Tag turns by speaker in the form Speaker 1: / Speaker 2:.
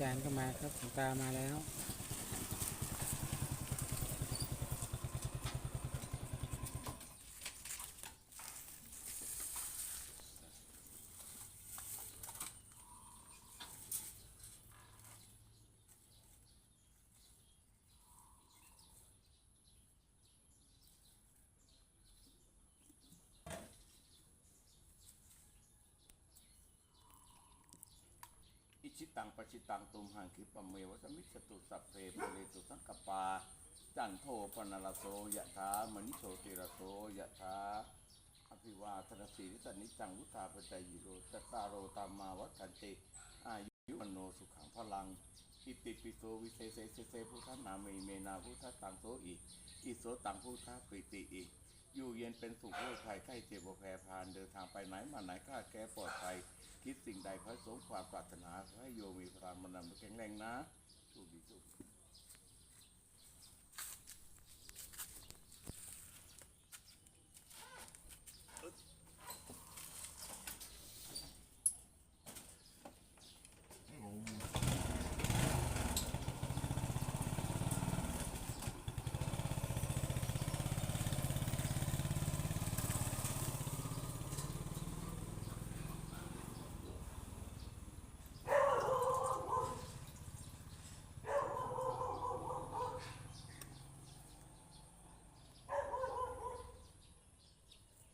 Speaker 1: จารย์ก็มาครับตามาแล้ว
Speaker 2: ชิตังปชิตังตุมหังคิปะเมวะสมิสตุสัพเพปเรตุสังกปา จันโทปนารโสยะถามณิโชติรโสยะถาอภิวาทนาสีริสนิจังวุธาปจายิโรจตตารโรตามมาวัฏันติอายุวันโนสุขังพลัง อิติปิโสวิเศษเสเสพุทธนาเมเมนาพุทธตังโสอิอิโสตังพุทธปิติอิอยู่เย็นเป็นสุขโรคภัยไข้เจ็บบ่แพ้พานเดินทางไปไหนมาไหนข้าแก้ปลอดภัย คิดสิ่งใดพระสงฆ์ความปรารถนา ให้โยมมีพลังมันนำแข็งแรงนะสู้ดีสู้